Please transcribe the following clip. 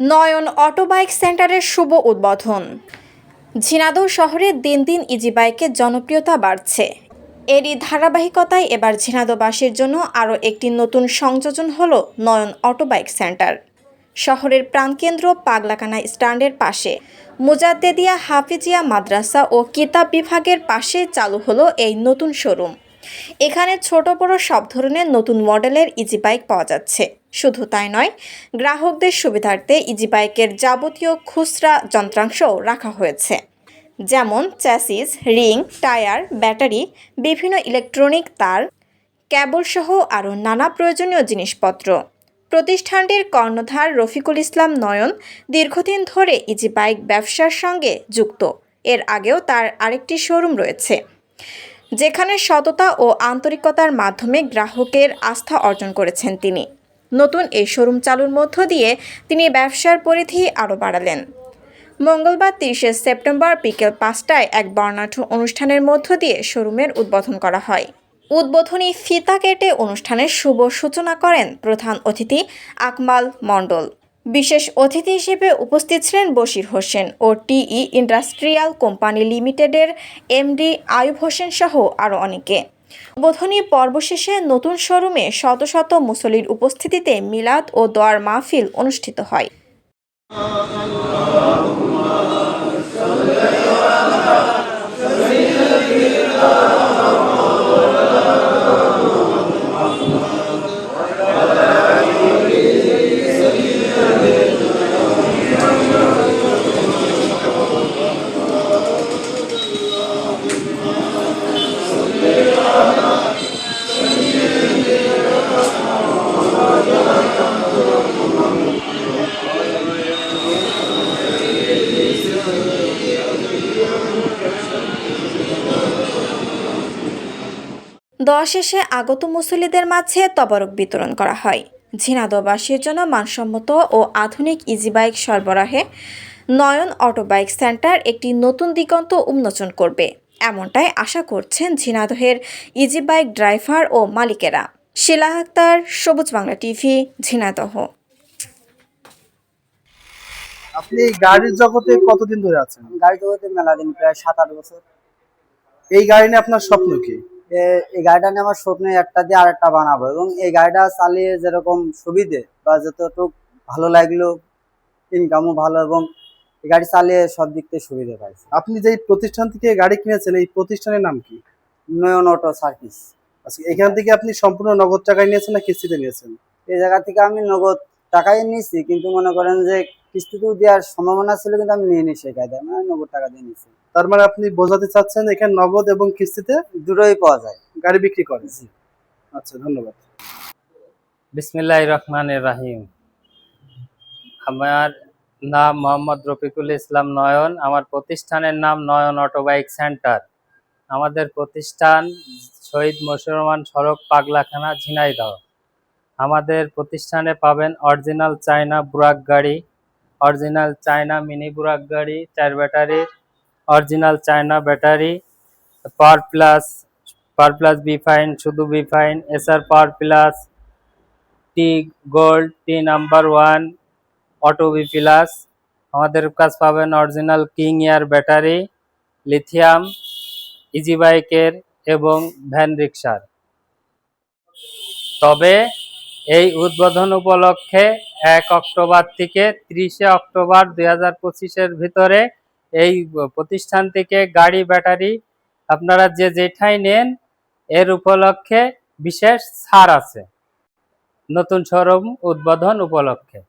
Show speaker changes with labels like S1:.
S1: নয়ন autobike সেন্টারের শুভ উদ্বোধন। ঝিনাইদহ শহরে দিন দিন ইজি বাইকের জনপ্রিয়তা বাড়ছে। এরই ধারাবাহিকতায় এবার ঝিনাইদহবাসীর জন্য আরও একটি নতুন সংযোজন হল নয়ন অটোবাইক সেন্টার। শহরের প্রাণকেন্দ্র পাগলাকানা স্ট্যান্ডের পাশে। মুজাদ্দেদিয়া হাফিজিয়া মাদ্রাসা ও কিতাব বিভাগের পাশে চালু হলো এই নতুন শোরুম। এখানে ছোট বড় সব ধরনের নতুন মডেলের ইজি বাইক পাওয়া যাচ্ছে। শুধু তাই নয়, গ্রাহকদের সুবিধার্থে ইজি বাইকের যাবতীয় খুচরা যন্ত্রাংশও রাখা হয়েছে। যেমন চ্যাসিস রিং টায়ার ব্যাটারি বিভিন্ন ইলেকট্রনিক তার কেবল সহ আরও নানা প্রয়োজনীয় জিনিসপত্র। প্রতিষ্ঠানটির কর্ণধার রফিকুল ইসলাম নয়ন দীর্ঘদিন ধরে ইজি বাইক ব্যবসার সঙ্গে যুক্ত। এর আগেও তার আরেকটি শোরুম রয়েছে। যেখানে সততা ও আন্তরিকতার মাধ্যমে গ্রাহকের আস্থা অর্জন করেছেন তিনি। নতুন এই শোরুম চালুর মধ্য দিয়ে তিনি ব্যবসার পরিধি আরও বাড়ালেন। মঙ্গলবার তিরিশে সেপ্টেম্বর বিকেল পাঁচটায় এক বর্ণাঢ্য অনুষ্ঠানের মধ্য দিয়ে শোরুমের উদ্বোধন করা হয়। উদ্বোধনী ফিতা কেটে অনুষ্ঠানের শুভ সূচনা করেন প্রধান অতিথি আকমাল মণ্ডল। বিশেষ অতিথি হিসেবে উপস্থিত ছিলেন বশির হোসেন ও টিই ইন্ডাস্ট্রিয়াল কোম্পানি লিমিটেডের এমডি আয়ুব হোসেন সহ আরও অনেকে। উদ্বোধনী পর্ব শেষে নতুন শোরুমে শত শত মুসলির উপস্থিতিতে মিলাদ ও দোয়ার মাহফিল অনুষ্ঠিত হয়। দোয়া শেষে আগত মুসল্লিদের মাঝে তবরক বিতরণ করা হয়। ঝিনাদবাসীর জন্য মানসম্মত ও আধুনিক ইজি বাইক সরবরাহে নয়ন অটোবাইক সেন্টার একটি নতুন দিগন্ত উন্মোচন করবে। এমনটাই আশা করছেন ঝিনাদহের ইজি বাইক ড্রাইভার ও মালিকেরা। শিলা আক্তার সবুজ বাংলা টিভি ঝিনাদহ।
S2: আপনি গাড়ির জগতে কতদিন ধরে আছেন?
S3: গাড়ি জগতে মেলা দিন প্রায় সাত আট বছর।
S2: এই গাড়ি নিয়ে আপনার স্বপ্ন কি?
S3: এই গাড়িটা নিয়ে আমার স্বপ্নে একটা দিয়ে আরেকটা বানাবো এবং এই গাড়িটা চালিয়ে যেরকম সুবিধে বা যতটুক ভালো লাগল ইনকামও ভালো এবং এই গাড়ি চালিয়ে সব দিক থেকে সুবিধা পাইছি।
S2: আপনি যেই প্রতিষ্ঠান থেকে গাড়ি কিনেছেন এই প্রতিষ্ঠানের নাম কি?
S3: Nayan auto service.
S2: আচ্ছা এখান থেকে আপনি সম্পূর্ণ নগদ টাকায় নিয়েছেন না কিস্তিতে নিয়েছেন?
S3: এই জায়গা থেকে আমি নগদ টাকাই নিয়েছি কিন্তু মনে করেন যে কিস্তিতেও দেওয়ার সম্ভাবনা ছিল কিন্তু আমি নিয়ে নিই সেই কায়দায়। মানে নগদ টাকা দিয়ে নিয়েছি।
S2: তার মানে আপনি বোঝাতে চাচ্ছেন এখানে নগদ এবং কিস্তিতে
S3: দুটোই পাওয়া যায়।
S2: গাড়ি বিক্রি করেন? আচ্ছা ধন্যবাদ।
S4: বিসমিল্লাহ রহমান রাহিম। আমার নাম মোহাম্মদ রফিকুল ইসলাম নয়ন। আমার প্রতিষ্ঠানের নাম নয়ন অটোবাইক সেন্টার। আমাদের প্রতিষ্ঠান শহীদ মুসলমান সড়ক, পাগলাখানা, ঝিনাইদহ। আমাদের প্রতিষ্ঠানে পাবেন অরিজিনাল চায়না বুরাক গাড়ি, অরিজিনাল চায়না মিনি বুরাক গাড়ি, চার ব্যাটারির original China battery, power plus power plus বিফাইন শুধু বিফাইন SR power plus, T gold, T number one auto B plus আমাদের কাছ পাবেন original king air battery lithium easy বাইকের এবং ভ্যান রিক্সার তবে এই উদ্বোধন উপলক্ষে এক অক্টোবর থেকে ত্রিশে অক্টোবর দুই হাজার পঁচিশের ভিতরে এই প্রতিষ্ঠান থেকে গাড়ি ব্যাটারি আপনারা যে যেটাই নেন, এর উপলক্ষে বিশেষ ছাড় আছে। নতুন শোরুম উদ্বোধন উপলক্ষে।